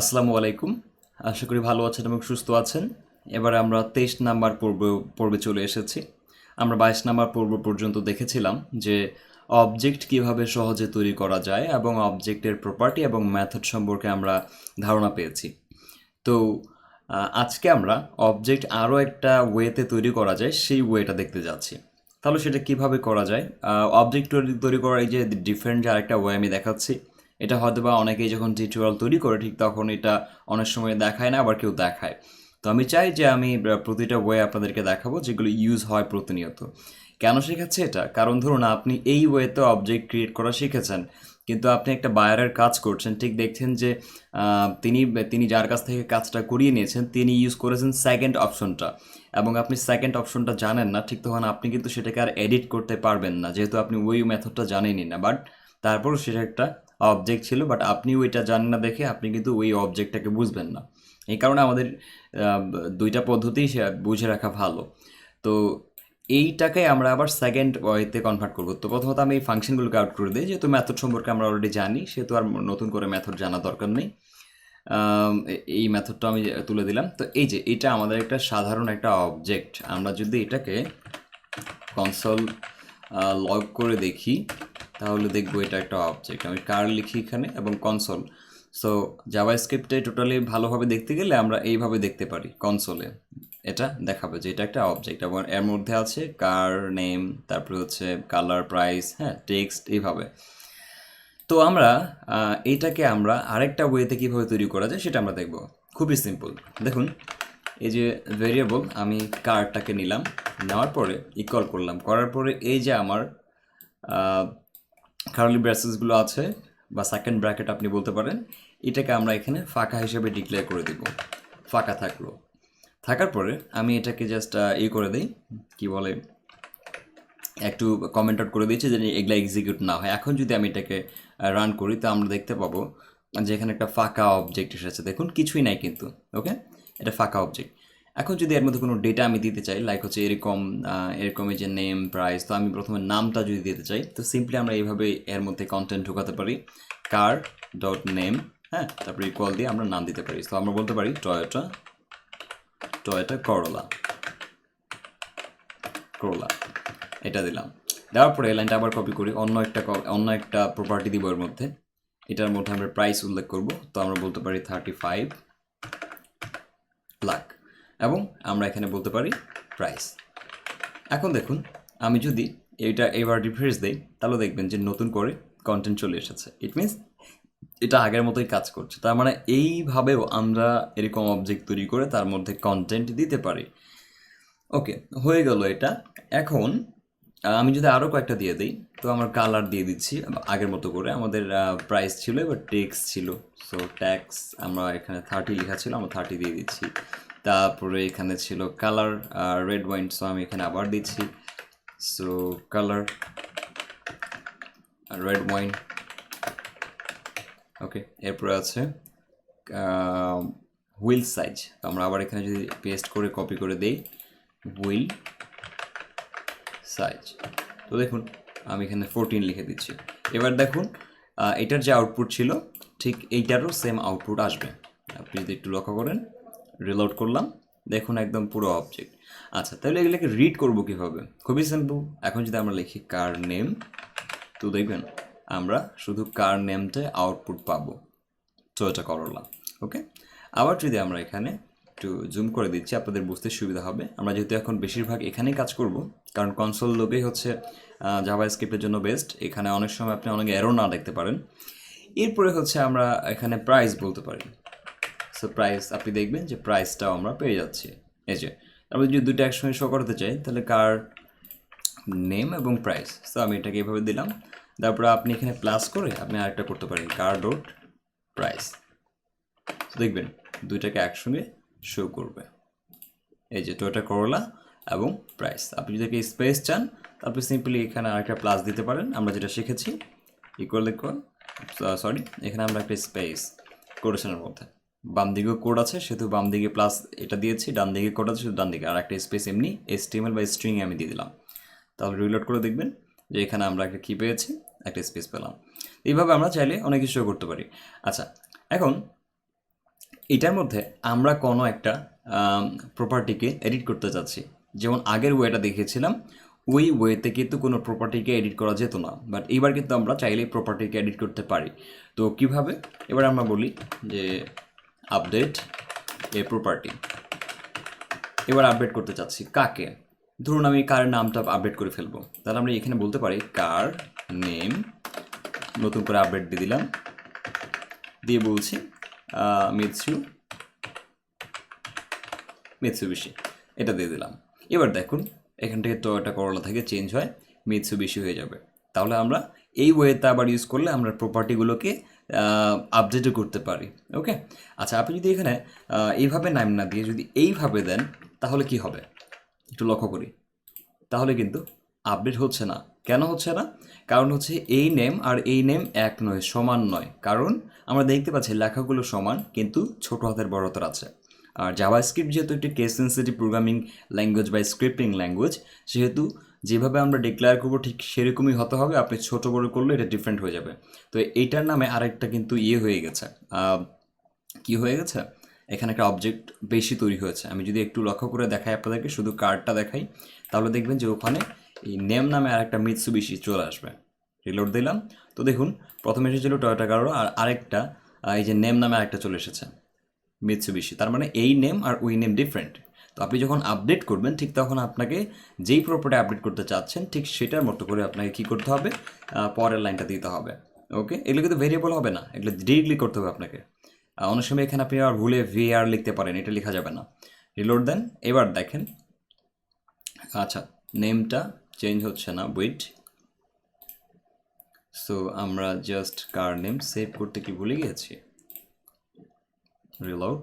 আসসালামু আলাইকুম। আশা করি ভালো আছেন এবং সুস্থ আছেন। এবারে আমরা তেইশ নাম্বার পর্ব, পর্বে চলে এসেছি। আমরা বাইশ নাম্বার পর্ব পর্যন্ত দেখেছিলাম যে অবজেক্ট কীভাবে সহজে তৈরি করা যায় এবং অবজেক্টের প্রপার্টি এবং মেথড সম্পর্কে আমরা ধারণা পেয়েছি। তো আজকে আমরা অবজেক্ট আরও একটা ওয়েতে তৈরি করা যায়, সেই ওয়েটা দেখতে যাচ্ছি। তাহলে সেটা কীভাবে করা যায়? অবজেক্ট তৈরি করার এই যে ডিফারেন্ট যে আরেকটা ওয়ে আমি দেখাচ্ছি এটা হয়তো বা অনেকেই যখন টিউটোরিয়াল তৈরি করে, ঠিক তখন এটা অনেক সময় দেখায় না, আবার কেউ দেখায়। তো আমি চাই যে আমি প্রতিটা ওয়ে আপনাদেরকে দেখাবো যেগুলো ইউজ হয় প্রতিনিয়ত। কেন শেখাচ্ছে এটা? কারণ ধরুন, আপনি এই ওয়েতে অবজেক্ট ক্রিয়েট করা শিখেছেন, কিন্তু আপনি একটা বায়ারের কাজ করছেন, ঠিক দেখছেন যে তিনি তিনি যার কাছ থেকে কাজটা করিয়ে নিয়েছেন, তিনি ইউজ করেছেন সেকেন্ড অপশনটা এবং আপনি সেকেন্ড অপশনটা জানেন না, ঠিক তখন আপনি কিন্তু সেটাকে আর এডিট করতে পারবেন না, যেহেতু আপনি ওই মেথডটা জানেনই না। বাট তারপরও সেটা একটা অবজেক্ট ছিল বাট আপনি ওইটা জানেন না দেখে আপনি কিন্তু ওই অবজেক্টটাকে বুঝবেন না। এই কারণে আমাদের দুইটা পদ্ধতিই সে বুঝে রাখা ভালো। তো এইটাকে আমরা আবার সেকেন্ড ওয়েতে কনভার্ট করব। তো প্রথমত আমি এই ফাংশনগুলোকে আউট করে দিই, যেহেতু ম্যাথড সম্পর্কে আমরা অলরেডি জানি, সেহেতু আর নতুন করে ম্যাথড জানা দরকার নেই। এই ম্যাথডটা আমি তুলে দিলাম। তো এই যে, এটা আমাদের একটা সাধারণ একটা অবজেক্ট আমরা যদি এটাকে কনসল লগ করে দেখি তাহলে দেখব এটা একটা অবজেক্ট আমি কার লিখি এখানে এবং কনসোল সো জাভা স্ক্রিপ্টে টোটালি ভালোভাবে দেখতে গেলে আমরা এইভাবে দেখতে পারি কনসোলে এটা দেখাবে যে এটা একটা অবজেক্ট এবং এর মধ্যে আছে কার নেম, তারপরে হচ্ছে কালার প্রাইস হ্যাঁ টেক্সট এইভাবে। তো আমরা এইটাকে আমরা আরেকটা ওয়েতে কীভাবে তৈরি করা যায় সেটা আমরা দেখব। খুবই সিম্পল দেখুন, এই যে ভেরিয়েবল আমি কারটাকে নিলাম, নেওয়ার পরে ইকল করলাম। করার পরে এই যে আমার কার্লি ব্রাসেসগুলো আছে, বা সেকেন্ড ব্র্যাকেট আপনি বলতে পারেন, এটাকে আমরা এখানে ফাঁকা হিসেবে ডিক্লেয়ার করে দিব। ফাঁকা থাকল। থাকার পরে আমি এটাকে জাস্ট ই করে দিই, কি বলে, একটু কমেন্ট আউট করে দিয়েছি যে এগুলা এক্সিকিউট না হয়। এখন যদি আমি এটাকে রান করি, তো আমরা দেখতে পাবো যে এখানে একটা ফাঁকা অবজেক্ট এসেছে। দেখুন, কিছুই নাই কিন্তু ওকে এটা ফাঁকা অবজেক্ট এখন যদি এর মধ্যে কোনো ডেটা আমি দিতে চাই লাইক হচ্ছে এরকম আহ, এরকম যে নেম প্রাইস তো আমি প্রথমে নামটা যদি দিতে চাই তো সিম্পলি আমরা এইভাবে এর মধ্যে কন্টেন্ট ঢোকাতে পারি। কার ডট নেম হ্যাঁ তারপরে ইকুয়াল দিয়ে আমরা নাম দিতে পারি। তো আমরা বলতে পারি টয়োটা টয়োটা করলা করলা এটা দিলাম। দেওয়ার পরে লাইনটা আবার কপি করি। অন্য একটা অন্য একটা প্রপার্টি দিব এর মধ্যে। এটার মধ্যে আমরা প্রাইস উল্লেখ করব। তো আমরা বলতে পারি থার্টি ফাইভ লাখ এবং আমরা এখানে বলতে পারি প্রাইস এখন দেখুন, আমি যদি এটা এবার রিফ্রেশ দেই, তাহলে দেখবেন যে নতুন করে কন্টেন্ট চলে এসেছে। ইট মিনস এটা আগের মতোই কাজ করছে। তার মানে এইভাবেও আমরা এরকম অবজেক্ট তৈরি করে তার মধ্যে কন্টেন্ট দিতে পারি। ওকে হয়ে গেল এটা। এখন আমি যদি আরও কয়েকটা দিয়ে দিই, তো আমার কালার দিয়ে দিচ্ছি, আগের মতো করে। আমাদের প্রাইস ছিল, এবার টেক্স ছিল। সো ট্যাক্স আমরা এখানে থার্টি লেখা ছিল, আমরা থার্টি দিয়ে দিচ্ছি। তারপরে এখানে ছিল কালার রেড ওয়াইন সো আমি এখানে আবার দিচ্ছি। So colour red wine okay এরপরে আছে হুইল সাইজ আমরা আবার এখানে যদি পেস্ট করে কপি করে দেই হুইল সাইজ তো দেখুন, আমি এখানে ফোরটিন লিখে দিচ্ছি। এবার দেখুন এটার যে আউটপুট ছিল, ঠিক এইটারও সেম আউটপুট আসবে। আপনি যদি একটু লক্ষ্য করেন রিলোড করলাম। দেখুন একদম পুরো অবজেক্ট আচ্ছা তাহলে এগুলোকে রিড করব কীভাবে? খুবই সিম্পল এখন যদি আমরা লিখি কার নেম তো দেখবেন আমরা শুধু কার নেমটা আউটপুট পাবো। টয়োটা করলা ওকে আবার যদি আমরা এখানে একটু জুম করে দিচ্ছি, আপনাদের বুঝতে সুবিধা হবে। আমরা যেহেতু এখন বেশিরভাগ এখানেই কাজ করব, কারণ কনসোল লোকেই হচ্ছে জাভা স্ক্রিপ্টের জন্য বেস্ট এখানে অনেক সময় আপনি অনেক এরো না দেখতে পারেন। এরপরে হচ্ছে আমরা এখানে প্রাইস বলতে পারি। সো প্রাইস আপনি দেখবেন যে প্রাইসটাও আমরা পেয়ে যাচ্ছি। এই যে, আমরা যদি দুটো একসঙ্গে শো করতে চাই, তাহলে কার নেম এবং প্রাইস সো আমি এটাকে এভাবে দিলাম। তারপরে আপনি এখানে প্লাস করে আপনি আরেকটা করতে পারেন, কার ডট প্রাইস দেখবেন দুইটাকে একসঙ্গে শো করবে। এই যে টোটা করলা এবং প্রাইস আপনি যদি স্পেস চান আপনি সিম্পলি এখানে আরেকটা প্লাস দিতে পারেন। আমরা যেটা শিখেছি ইকুয়াল ইকুয়াল সরি এখানে আমরা একটা স্পেস কোটেশনের মধ্যে। বাম দিকেও কোড আছে, সেহেতু বাম দিকে প্লাস এটা দিয়েছি, ডান দিকে কোড আছে, শুধু ডান দিকে। আর একটা স্পেস এমনি এসটিএমএল বা স্ট্রিং আমি দিয়ে দিলাম। তাহলে রিলোড করে দেখবেন যে এখানে আমরা একটা কী পেয়েছি, একটা স্পেস পেলাম। এইভাবে আমরা চাইলে অনেক কিছু করতে পারি। আচ্ছা এখন এটার মধ্যে আমরা কোনো একটা প্রপার্টিকে এডিট করতে চাচ্ছি। যেমন আগের ওয়েটা দেখিয়েছিলাম, ওই ওয়েতে কিন্তু কোনো প্রপার্টিকে এডিট করা যেত না। বাট এবার কিন্তু আমরা চাইলে প্রপার্টিকে এডিট করতে পারি। তো কীভাবে? এবার আমরা বলি যে আপডেট এ প্রপার্টি এবার আপডেট করতে চাচ্ছি কাকে? ধরুন আমি কার নামটা আপডেট করে ফেলব। তাহলে আমরা এখানে বলতে পারি কার নেম নতুন করে আপডেট দিয়ে দিলাম। দিয়ে বলছি মিৎসু বেশি এটা দিয়ে দিলাম। এবার দেখুন, এখান থেকে টয়োটা করলা থেকে চেঞ্জ হয় মিৎসুবিশি হয়ে যাবে। তাহলে আমরা এই ওয়েতে আবার ইউজ করলে আমরা প্রপার্টিগুলোকে আপডেটও করতে পারি ওকে আচ্ছা আপনি যদি এখানে এইভাবে নাম না দিয়ে যদি এইভাবে দেন, তাহলে কি হবে? একটু লক্ষ্য করি। তাহলে কিন্তু আপডেট হচ্ছে না। কেন হচ্ছে না? কারণ হচ্ছে এই নেম আর এই নেম এক নয়, সমান নয়। কারণ আমরা দেখতে পাচ্ছি লেখাগুলো সমান, কিন্তু ছোট হাতের বড় হাতের আছে। আর জাভা স্ক্রিপ্ট যেহেতু একটি কেস সেন্সিটিভ প্রোগ্রামিং ল্যাঙ্গুয়েজ বা স্ক্রিপ্টিং ল্যাঙ্গুয়েজ সেহেতু যেভাবে আমরা ডিক্লেয়ার করব ঠিক সেরকমই হতে হবে। আপনি ছোট বড় করলে এটা ডিফারেন্ট হয়ে যাবে। তো এইটার নামে আরেকটা কিন্তু ইয়ে হয়ে গেছে। কি হয়ে গেছে? এখানে একটা অবজেক্ট বেশি তৈরি হয়েছে। আমি যদি একটু লক্ষ্য করে দেখাই আপনাদেরকে, শুধু কার্ডটা দেখাই, তাহলে দেখবেন যে ওখানে এই নেম নামে আরেকটা মিৎসু বেশি চলে আসবে। রিলোড দিলাম। তো দেখুন, প্রথমে এসেছিল টয়োটা কারও আর আরেকটা এই যে নেম নামে আরেকটা চলে এসেছে। মিৎসুবিশি তার মানে এই নেম আর ওই নেম ডিফারেন্ট তো আপনি যখন আপডেট করবেন, ঠিক তখন আপনাকে যেই প্রপার্টি আপডেট করতে চাচ্ছেন, ঠিক সেটার মতো করে আপনাকে কী করতে হবে? পরের লাইনটা দিতে হবে। ওকে এগুলো কিন্তু ভেরিয়েবল হবে না। এগুলো ডিরেক্টলি করতে হবে আপনাকে। অনেক সময় এখানে আপনি আর ভুলে ভিআর লিখতে পারেন, এটা লেখা যাবে না। রিলোড দেন এবার দেখেন। আচ্ছা নেমটা চেঞ্জ হচ্ছে না ওয়েট সো আমরা জাস্ট কার নেম সেভ করতে কি ভুলে গিয়েছি? রিলোড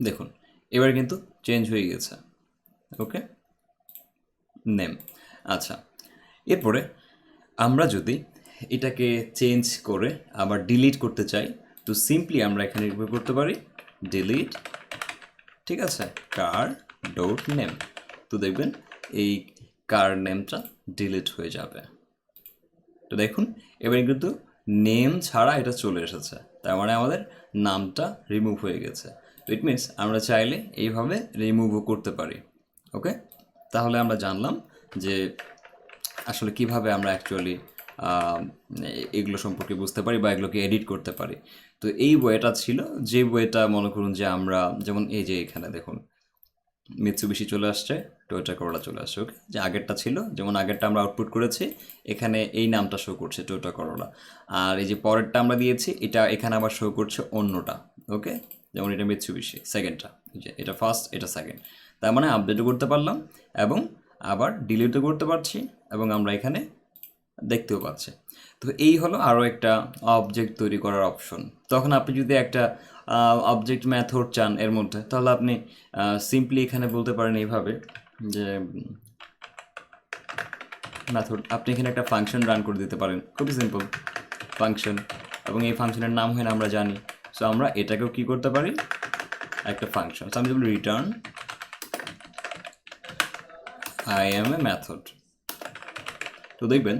দেখুন, এবার কিন্তু চেঞ্জ হয়ে গেছে। ওকে নেম আচ্ছা এরপরে আমরা যদি এটাকে চেঞ্জ করে আবার ডিলিট করতে চাই, তো সিম্পলি আমরা এখানে রিপোর্ট করতে পারি। ডিলিট ঠিক আছে কার ডট নেম তো দেখবেন, এই কার নেমটা ডিলিট হয়ে যাবে। তো দেখুন, এবারে কিন্তু নেম ছাড়া এটা চলে এসেছে। তার মানে আমাদের নামটা রিমুভ হয়ে গেছে। ইট মিনস আমরা চাইলে এইভাবে রিমুভও করতে পারি ওকে তাহলে আমরা জানলাম যে আসলে কীভাবে আমরা অ্যাকচুয়ালি এগুলো সম্পর্কে বুঝতে পারি বা এগুলোকে এডিট করতে পারি। তো এই বইটা ছিল, যে বইটা মনে করুন যে আমরা, যেমন এই যে এখানে দেখুন মিৎসুবিশি চলে আসছে টয়োটা করোলা চলে আসছে ওকে যে আগেরটা ছিল, যেমন আগেরটা আমরা আউটপুট করেছি, এখানে এই নামটা শো করছে টয়োটা করোলা আর এই যে পরেরটা আমরা দিয়েছি, এটা এখানে আবার শো করছে অন্যটা ওকে যেমন এটা মিৎসুবিশি সেকেন্ডটা এটা ফার্স্ট এটা সেকেন্ড তার মানে আপডেটও করতে পারলাম এবং আবার ডিলিটও করতে পারছি এবং আমরা এখানে দেখতেও পাচ্ছে। তো এই হলো আরও একটা অবজেক্ট তৈরি করার অপশন তখন আপনি যদি একটা অবজেক্ট ম্যাথড চান এর মধ্যে, তাহলে আপনি সিম্পলি এখানে বলতে পারেন এইভাবে যে ম্যাথড আপনি এখানে একটা ফাংশন রান করে দিতে পারেন। খুবই সিম্পল ফাংশন এবং এই ফাংশনের নাম হয় আমরা জানি। সো আমরা এটাকেও কি করতে পারি? একটা ফাংশন আমি যদি return I am a method তো দেখবেন,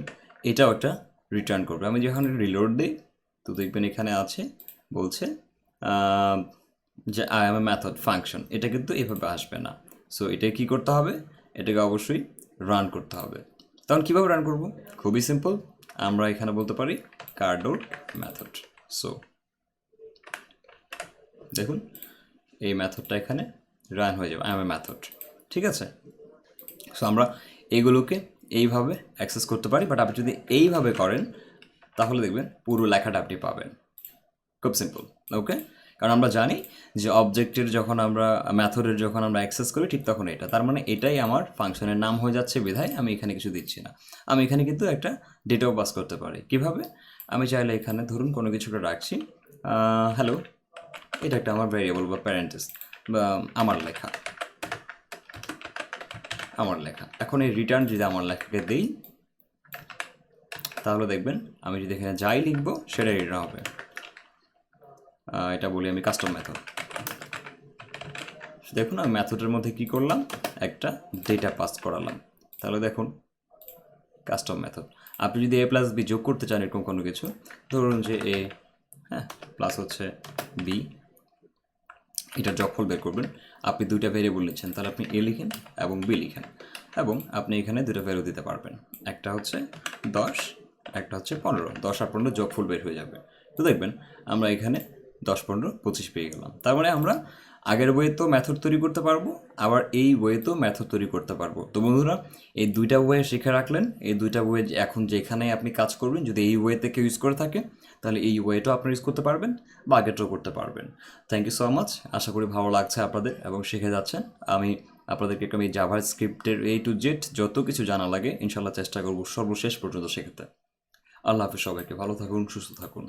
এটাও একটা রিটার্ন করবে। আমি যখন রিলোড দিই, তো দেখবেন এখানে আছে, বলছে যে I am a method function এটা কিন্তু এভাবে আসবে না। সো এটা কি করতে হবে? এটাকে অবশ্যই রান করতে হবে। তখন কীভাবে রান করব? খুবই সিম্পল আমরা এখানে বলতে পারি কার্ডোর ম্যাথড সো দেখুন, এই মেথডটা এখানে রান হয়ে যাবে আই এম এ মেথড ঠিক আছে? সো আমরা এগুলোকে এইভাবে অ্যাক্সেস করতে পারি বাট আপনি যদি এইভাবে করেন, তাহলে দেখবেন পুরো লেখাটা আপনি পাবেন। খুব সিম্পল ওকে কারণ আমরা জানি যে অবজেক্টের যখন আমরা ম্যাথডের যখন আমরা অ্যাক্সেস করি, ঠিক তখন এটা। তার মানে এটাই আমার ফাংশনের নাম হয়ে যাচ্ছে, বিধায় আমি এখানে কিছু দিচ্ছি না। আমি এখানে কিন্তু একটা ডেটাও পাস করতে পারি। কীভাবে? আমি চাইলে এখানে ধরুন কোনো কিছুটা রাখছি। হ্যালো এটা একটা আমার ভ্যারিয়েবল বা প্যারেন্টেস বা আমার লেখা। আমার লেখা। এখন এই রিটার্ন যদি আমার লেখাকে দিই, তাহলে দেখবেন আমি যদি এখানে যাই লিখব সেটাই রিটার্ন হবে। এটা বলি আমি কাস্টম মেথড দেখুন, আমি ম্যাথডের মধ্যে কি করলাম? একটা ডেটা পাস করালাম। তাহলে দেখুন কাস্টম মেথড আপনি যদি এ প্লাস বি যোগ করতে চান এরকম কোনো কিছু, ধরুন যে এ হ্যাঁ প্লাস হচ্ছে বি এটা যখল বের করবেন, আপনি দুইটা ভেরিয়েবল নিচ্ছেন তাহলে আপনি এ লিখেন এবং বি লিখেন এবং আপনি এখানে দুটো ভ্যালু দিতে পারবেন। একটা হচ্ছে দশ, একটা হচ্ছে পনেরো। দশ আর পনেরো যোগফল বের হয়ে যাবে। তো দেখবেন আমরা এখানে দশ, পনেরো, পঁচিশ পেয়ে গেলাম। তার মানে আমরা আগের বইয়ে তো মেথড তৈরি করতে পারব, আবার এই বইয়েতেও মেথড তৈরি করতে পারব। তো বন্ধুরা, এই দুইটা বইয়ে শিখে রাখলেন। এই দুইটা বইয়ে এখন যেখানে আপনি কাজ করবেন, যদি এই ওয়েতে কেউ ইউজ করে থাকে, তাহলে এই ওয়েটাও আপনি ইউজ করতে পারবেন বা আগেরটাও করতে পারবেন। থ্যাংক ইউ সো মাচ আশা করি ভালো লাগছে আপনাদের এবং শিখে যাচ্ছেন। আমি আপনাদেরকে আমি জাভার স্ক্রিপ্টের এই টু জেড যত কিছু জানা লাগে ইনশাল্লাহ চেষ্টা করব সর্বশেষ পর্যন্ত শেখাতে। আল্লাহ হাফিজ সবাইকে। ভালো থাকুন, সুস্থ থাকুন।